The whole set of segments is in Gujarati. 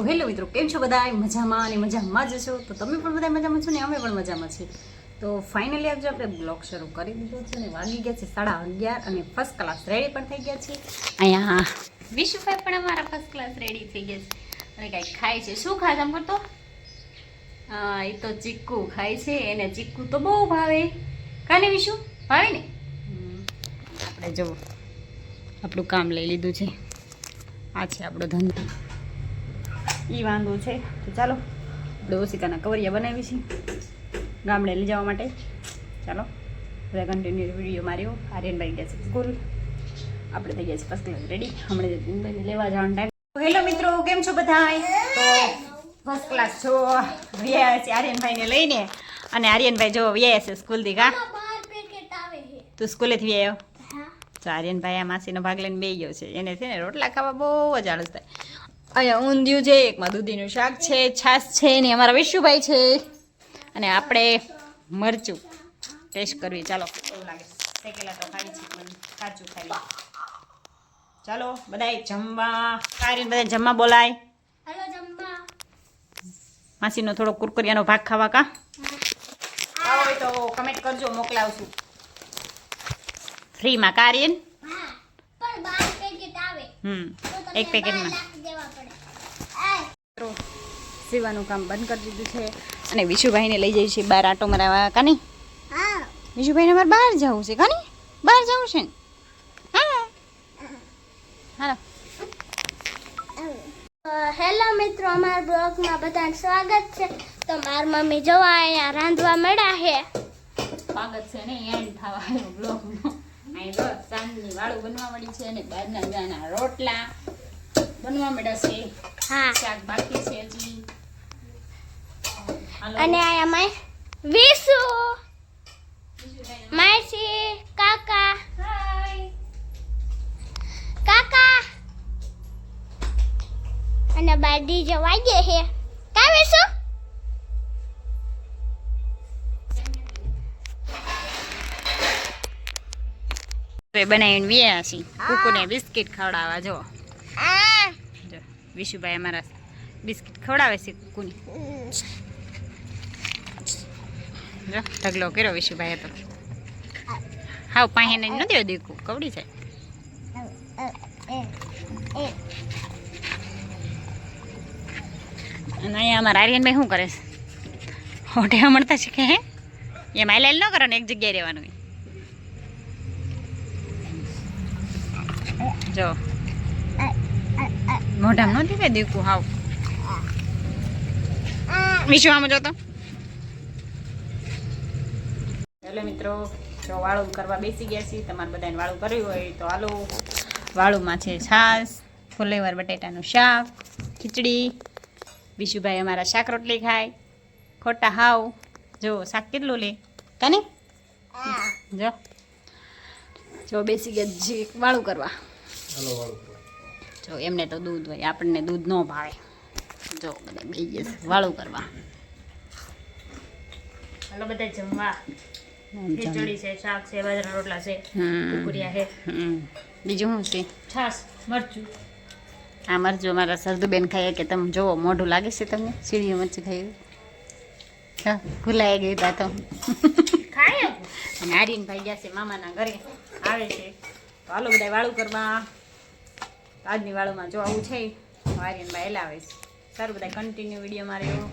તો હેલો મિત્રો, કેમ છો બધા મજામાં અને મજામાં જ છો? તો તમે પણ બધા મજામાં છો ને? અમે પણ મજામાં છીએ. તો ફાઇનલી આજે આપણે બ્લોગ શરૂ કરી દીધો છે ને વાગી ગયા છે સાડા અગિયાર અને ફર્સ્ટ ક્લાસ રેડી પણ થઈ ગયા છે અહીંયા વિશુભાઈ પણ અમારા ફર્સ્ટ ક્લાસ રેડી થઈ ગયા છે. અને કાંઈક ખાય છે. શું ખાય આમ કરતો હા એ તો ચીક્કુ ખાય છે. એને ચીક્કુ તો બહુ ભાવે. કાને વિશુ? ભાવે ને. આપણે જુઓ આપણું કામ લઈ લીધું છે. આ છે આપણો ધંધો. એ વાંધો છે. તો ચાલો આપણે ઓશિકાના કવરિયા બનાવી છે. ગામડે લઈ જવા માટે. ચાલો હવે કન્ટિન્યુ વીડિયો માર્યો. આર્યનભાઈ ગયા છે સ્કૂલ આપણે થઈ ગયા છે ફર્સ્ટ ક્લાસ રેડી હમણાં લેવા જવાનો ટાઈમ હેલો મિત્રો કેમ છો બધા તો ફર્સ્ટ ક્લાસ છો વ્યાયા છે આર્યનભાઈને લઈને. અને આર્યનભાઈ જો વ્યાયા છે સ્કૂલથી કા? તું સ્કૂલેથી હા. તો આર્યનભાઈ આ માસીનો ભાગ લઈને બે ગયો છે. એને છે ને રોટલા ખાવા બહુ જ આળસ થાય. અહીંયા ઊંધિયું છે એકમાં દૂધીનું શાક છે છાશ છે ને અમારા વિશુભાઈ છે. અને આપણે મરચું ટેસ્ટ કરવી. ચાલો. એવું લાગે શેકેલા તો ખાઈ છે કાચું ખાઈ ચાલો બધાય જમવા. કાર્ય બધા જમવા બોલાય. હાલો જમવા. માસીનો થોડો કુરકુરિયાનો ભાગ ખાવા કા? ખાવા હોય તો કમેન્ટ કરજો મોકલાવશું. ફ્રીમાં કાર્યન હમ એક પેકેટમાં લાખ દેવા પડે આય. મિત્રો સીવાનું કામ બંધ કરી દીધું છે. અને વિશુભાઈને લઈ જઈએ છીએ બહાર આટો મરાવા કાની વિશુભાઈને અમારે બહાર જવું છે કાની બહાર જવું છે ને? હા. હાલો. હેલો મિત્રો અમારા બ્લોગમાં બધાને સ્વાગત છે. તો માર મમ્મી જોવા અહીંયા રાંધવા મળ્યા છે. સ્વાગત છે ને એન્ડ થવા આવ્યો બ્લોગનો. અહીં તો સાંજની વાળું બનવા મળી છે અને બહારના જાના રોટલા. બનવા મળ્યા છે. હા. શાક બાકી છે હજી. અને આ માય વિસુ માસી કાકા. કાકા. અને બાડી ડીજે ગયે છે. કા વિસુ બનાવીને વ્યાસી કુકુને બિસ્કિટ ખવડાવવા જો જો વિશુભાઈ અમારા બિસ્કિટ ખવડાવે છે કુકુને. જો, ઢગલો કર્યો વિશુભાઈ તો. હાવ પાહીને ન દેવો દીકુ કવડી જાય અને અહીંયા અમારા આર્યનભાઈ શું કરે છે? હોટે મળતા શીખે હે. એ માઇલાલ ન કરો ને એક જગ્યાએ રહેવાનું. જો. મોઢામાં નથી કઈ દેખું હાવ. વિશ્વ આમ જોતો. એટલે મિત્રો જો વાળું કરવા બેસી ગયા છીએ તમારે બધાને વાળું કર્યું હોય તો હાલો. વાળુંમાં છે છાશ ફુલેવર બટેટાનું શાક ખીચડી. વિશુભાઈ અમારા શાક રોટલી ખાય ખોટા હાવ. જો શાક કેટલું લે? તને જો. જો બેસી ગયા જી વાળું કરવા. જો એમને તો દૂધ હોય આપણને દૂધ ન ભાવે. જો બધા બે જશે વાળું કરવા. હાલો બધા જમવા. ખીચડી છે શાક છે બાજરાના રોટલા છે હમ. છે. બીજું શું છે? છાશ મરચું. આ મરજો મારા સરદુબેન ખાઈએ કે તમે જોવો મોઢું લાગે છે તમને? સીડીઓ મરચું ખાઈ હા ભૂલાઈ ગઈ તા તો. ખાય અને આર્યન ભાઈ ગયા છે મામાના ઘરે. આવે છે. તો હાલો બધા વાળું કરવા. આજની વાળુમાં જો આવું છે તો આર્યન ભાઈ એલા આવે છે સારું બધા કન્ટિન્યુ વીડિયો માર્યો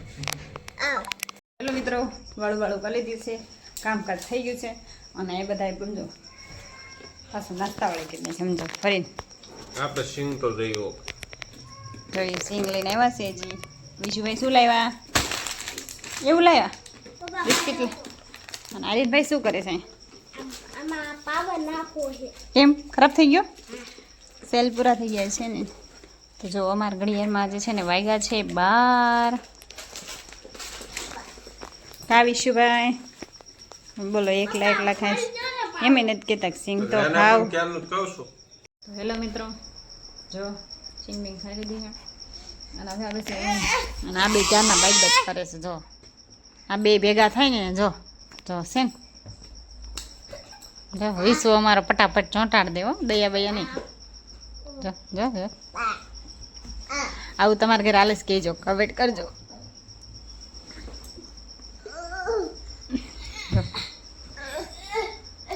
હેલો મિત્રો વાળું વાળું કરી દીધું છે. કામકાજ થઈ ગયું છે. અને એ બધા સમજો પાછું નાસ્તા વાળી કરીને સમજો. ફરીને. આપણે સિંગ તો જઈઓ જોઈએ સિંગ લઈને આવ્યા છે હજી. ભાઈ શું લાવ્યા? એવું લાવ્યા? બિસ્કિટ અને આરિફભાઈ શું કરે છે? એમ છે. કેમ ખરાબ થઈ ગયો? સેલ પૂરા થઈ ગયા છે ને તો જો અમારા ઘડિયાળમાં આજે છે ને વાગ્યા છે બાર. કા વિશુભાઈ બોલો એકલા એકલા ખાઈશ. એમ નથી કહેતા કે સિંગ તો ખાવ. ક્યારનું જ કહું છું. તો હેલો મિત્રો જો સિંગ બિંગ ખાઈ લીધી છે. અને હવે આવે છે અને આ બે ચારના બાઈક બાઈક કરે છે જો. આ બે ભેગા થાય ને જો. જો છે ને. જો વિશ્વ અમારો ફટાફટ ચોંટાડ દેવો દયા બૈયા નહીં જો જો જો. આવું તમારા ઘરે હાલે કહેજો, કવેટ કરજો.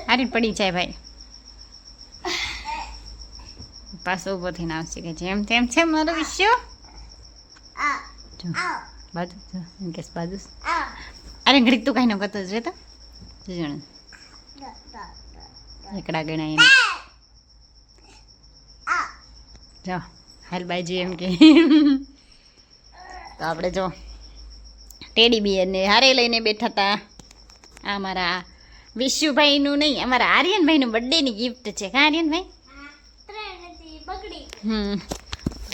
હારી પડી જાય ભાઈ. પાછો ઊભો થઈને આવશે કે જેમ તેમ છે મારો વિશ્વ બાજુ કેસ બાજુ. અરે ઘડીક તું કાંઈ ન કરતો જ રહેતો જણ એકડા ગણાય જો, હાલ બાજુ એમ કે. તો આપણે જો, ટેડી બિયરને હારે લઈને બેઠા હતા. આ મારા વિશુભાઈનું નહીં અમારા આર્યનભાઈનું બર્થડેની ગિફ્ટ છે. કા આર્યનભાઈ? હમ.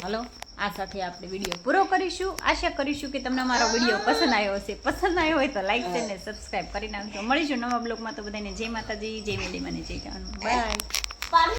હલો, આ સાથે આપણે વીડિયો પૂરો કરીશું. આશા કરીશું કે તમને અમારો વીડિયો પસંદ આવ્યો હશે. પસંદ આવ્યો હોય તો લાઈક છે ને સબસ્ક્રાઈબ કરી નાખજો. મળીશું નવા બ્લોગમાં તો બધાને જય માતાજી, જય મેડી મને જય જાણું બાય